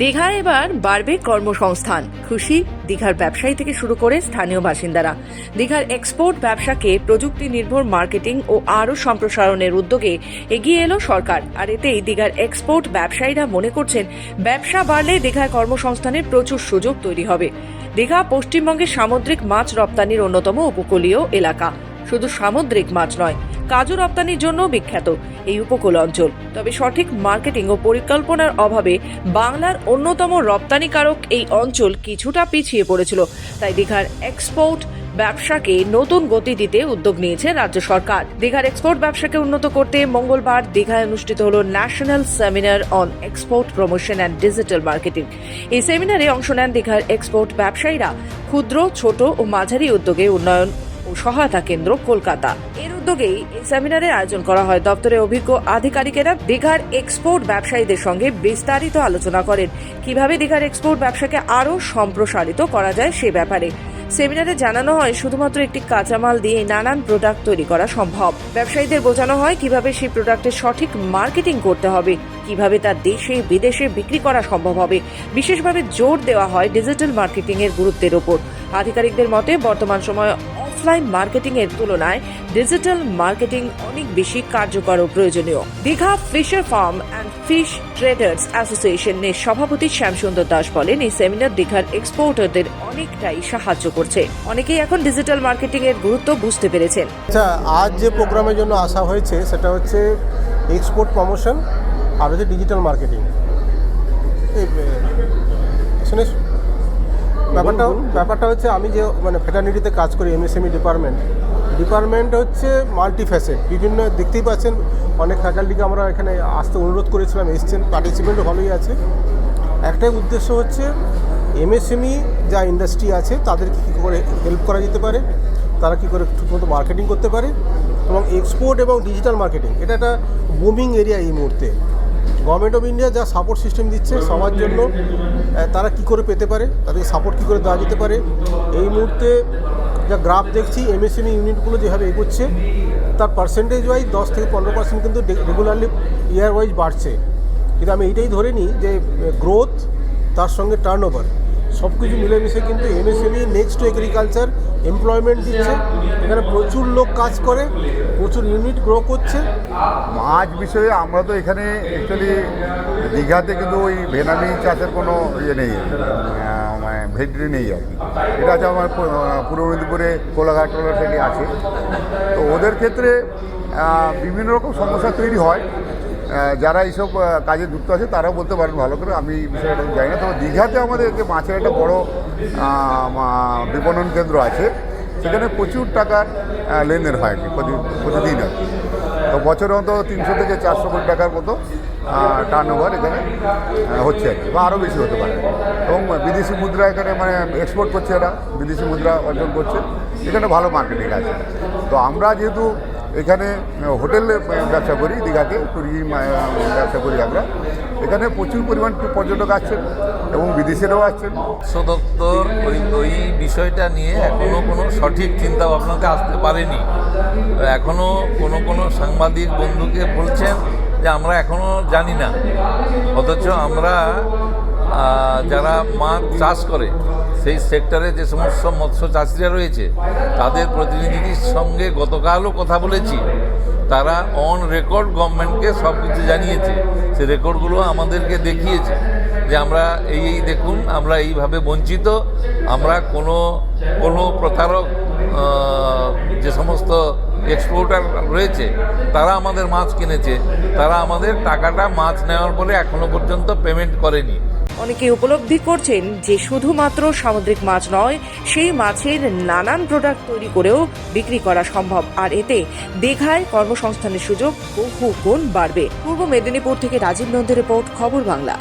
দীঘায় এবার বাড়বে কর্মসংস্থান। খুশি দীঘার ব্যবসায়ী থেকে শুরু করে স্থানীয় বাসিন্দারা। দীঘার এক্সপোর্ট ব্যবসাকে প্রযুক্তি নির্ভর মার্কেটিং ও আরও সম্প্রসারণের উদ্যোগে এগিয়ে এলো সরকার। আর এতেই দীঘার এক্সপোর্ট ব্যবসায়ীরা মনে করছেন, ব্যবসা বাড়লে দীঘায় কর্মসংস্থানের প্রচুর সুযোগ তৈরি হবে। দীঘা পশ্চিমবঙ্গের সামুদ্রিক মাছ রপ্তানির অন্যতম উপকূলীয় এলাকা। শুধু সামুদ্রিক মাছ নয় কাজু রপ্তানির জন্য বিখ্যাত এই উপকূল অঞ্চল। তবে সঠিক মার্কেটিং ও পরিকল্পনার অভাবে বাংলার অন্যতম রপ্তানিকারক এই অঞ্চল কিছুটা পিছিয়ে পড়েছিল। তাই দীঘার এক্সপোর্ট ব্যবসাকে নতুন গতি দিতে উদ্যোগ নিয়েছে রাজ্য সরকার। দীঘার এক্সপোর্ট ব্যবসাকে উন্নত করতে মঙ্গলবার দীঘায় অনুষ্ঠিত হল national seminar on export promotion and digital marketing এই সেমিনারে অংশ নেন দীঘার এক্সপোর্ট ব্যবসায়ীরা। ক্ষুদ্র, ছোট ও মাঝারি উদ্যোগে উন্নয়ন ও সহায়তা কেন্দ্র কলকাতা। এর উদ্যোগেই এই সেমিনারের আয়োজন করা হয়। দপ্তরে অভিজ্ঞ আধিকারিকেরা দীঘার এক্সপোর্ট ব্যবসায়ীদের সঙ্গে বিস্তারিত আলোচনা করেন। কীভাবে দীঘার এক্সপোর্ট ব্যবসাকে আরও সম্প্রসারিত করা যায় সে ব্যাপারে। সেমিনারে জানানো হয়, শুধুমাত্র একটি কাঁচামাল দিয়ে নানান প্রোডাক্ট তৈরি করা সম্ভব। ব্যবসায়ীদের বোঝানো হয়, কীভাবে সেই প্রোডাক্টের সঠিক মার্কেটিং করতে হবে, কীভাবে তা দেশে, বিদেশে বিক্রি করা সম্ভব হবে। বিশেষভাবে জোর দেওয়া হয় ডিজিটাল মার্কেটিং এর গুরুত্বের ওপর। আধিকারিকদের মতে, বর্তমান সময়ে অফলাইন মার্কেটিং এর তুলনায় ডিজিটাল মার্কেটিং অনেক বেশি কার্যকর ও প্রয়োজনীয়। Digha fisher farm and fish traders অ্যাসোসিয়েশনের সভাপতি শ্যামসুন্দর দাস বলেন, এই সেমিনার দীঘার এক্সপোর্টারদের অনেকটাই সাহায্য করছে। অনেকেই এখন ডিজিটাল মার্কেটিং এর গুরুত্ব বুঝতে পেরেছেন। আচ্ছা আজ যে প্রোগ্রামের জন্য আসা হয়েছে, সেটা হচ্ছে এক্সপোর্ট প্রমোশন আর হচ্ছে ডিজিটাল মার্কেটিং শুনে ব্যাপারটা ব্যাপারটা হচ্ছে আমি যে মানে ফেটার্নিটিতে কাজ করি এমএসএমই ডিপার্টমেন্ট ডিপার্টমেন্ট হচ্ছে মাল্টি ফ্যাসেট বিভিন্ন দেখতেই পাচ্ছেন অনেক ফ্যাকাল্টিকে আমরা এখানে আসতে অনুরোধ করেছিলাম এসছেন পার্টিসিপেন্টও ভালোই আছে। একটাই উদ্দেশ্য হচ্ছে এমএসএমই যা ইন্ডাস্ট্রি আছে তাদেরকে কী করে হেল্প করা যেতে পারে তারা কী করে ঠিকমতো মার্কেটিং করতে পারে এবং এক্সপোর্ট এবং ডিজিটাল মার্কেটিং এটা একটা বুমিং এরিয়া এই মুহূর্তে। গভর্নমেন্ট অফ ইন্ডিয়া যা সাপোর্ট সিস্টেম দিচ্ছে সবার জন্য তারা কি করে পেতে পারে? তাদেরকে সাপোর্ট কী করে দেওয়া যেতে পারে? এই মুহূর্তে যা গ্রাফ দেখছি এমএসএমই ইউনিটগুলো যেভাবে এগোচ্ছে, তার পার্সেন্টেজ ওয়াইজ দশ থেকে পনেরো পার্সেন্ট কিন্তু রেগুলারলি ইয়ার ওয়াইজ বাড়ছে। কিন্তু আমি এইটাই ধরে নিই যে গ্রোথ তার সঙ্গে টার্ন ওভার সব কিছু মিলেমিশে কিন্তু এমএসএমই নেক্সট এগ্রিকালচার এমপ্লয়মেন্ট দিচ্ছে। এখানে প্রচুর লোক কাজ করে, প্রচুর ইউনিট গ্রো করছে। মাছ বিষয়ে আমরা তো এখানে অ্যাকচুয়ালি দীঘাতে কিন্তু ওই ভেনামি চাষের কোনো ইয়ে নেই মানে ভেটরি নেই আর কি। এটা আছে আমার পূর্ব মেদিনীপুরে কোলাঘাট টোলা আছে। তো ওদের ক্ষেত্রে বিভিন্ন রকম সমস্যা তৈরি হয়। যারা এইসব কাজে যুক্ত আছে, তারাও বলতে পারেন ভালো করে। আমি বিষয়টা জানি না, তবে দীঘাতে আমাদের যে মাছের একটা বড় বিপণন কেন্দ্র আছে, সেখানে প্রচুর টাকার লেনদেন হয় আর কি, প্রতি- প্রতিদিন আর কি। তো বছরে অন্তত তিনশো থেকে চারশো কোটি টাকার মতো টার্ন ওভার এখানে হচ্ছে আর কি, বা আরও বেশি হতে পারে। এবং বিদেশি মুদ্রা এখানে মানে এক্সপোর্ট করছে এরা, বিদেশি মুদ্রা অর্জন করছে, এখানে ভালো মার্কেটিং আছে। তো আমরা যেহেতু এখানে হোটেল ব্যবসা করি, দীঘাতে ট্যুরিজম ব্যবসা করি আমরা। এখানে প্রচুর পরিমাণ পর্যটক আসছেন এবং বিদেশিরাও আসছেন। মৎস্য দপ্তর ওই ওই বিষয়টা নিয়ে এখনও কোনো সঠিক চিন্তা ভাবনাতে আসতে পারেনি। এখনও কোনো কোনো সাংবাদিক বন্ধুকে বলছেন যে আমরা এখনও জানি না। অথচ আমরা যারা মাছ চাষ করে সেই সেক্টরে যে সমস্ত মৎস্য চাষিরা রয়েছে, তাদের প্রতিনিধির সঙ্গে গতকালও কথা বলেছি। তারা অন রেকর্ড গভর্নমেন্টকে সব কিছু জানিয়েছে। সে রেকর্ডগুলো আমাদেরকে দেখিয়েছে যে আমরা এই এই দেখুন, আমরা এইভাবে বঞ্চিত, আমরা কোনো কোনো প্রতারক যে সমস্ত এক্সপোর্টার রয়েছে, তারা আমাদের মাছ কিনেছে, তারা আমাদের টাকাটা মাছ নেওয়ার পরে এখনও পর্যন্ত পেমেন্ট করেনি। অনেকে উপলব্ধি করছেন যে শুধুমাত্র সামুদ্রিক মাছ নয়, সেই মাছের নানান প্রোডাক্ট তৈরি করেও বিক্রি করা সম্ভব। আর এতে দীঘায় কর্মসংস্থানের সুযোগ বহু গুণ বাড়বে। পূর্ব মেদিনীপুর থেকে রাজীব নন্দী রিপোর্ট, খবর বাংলা।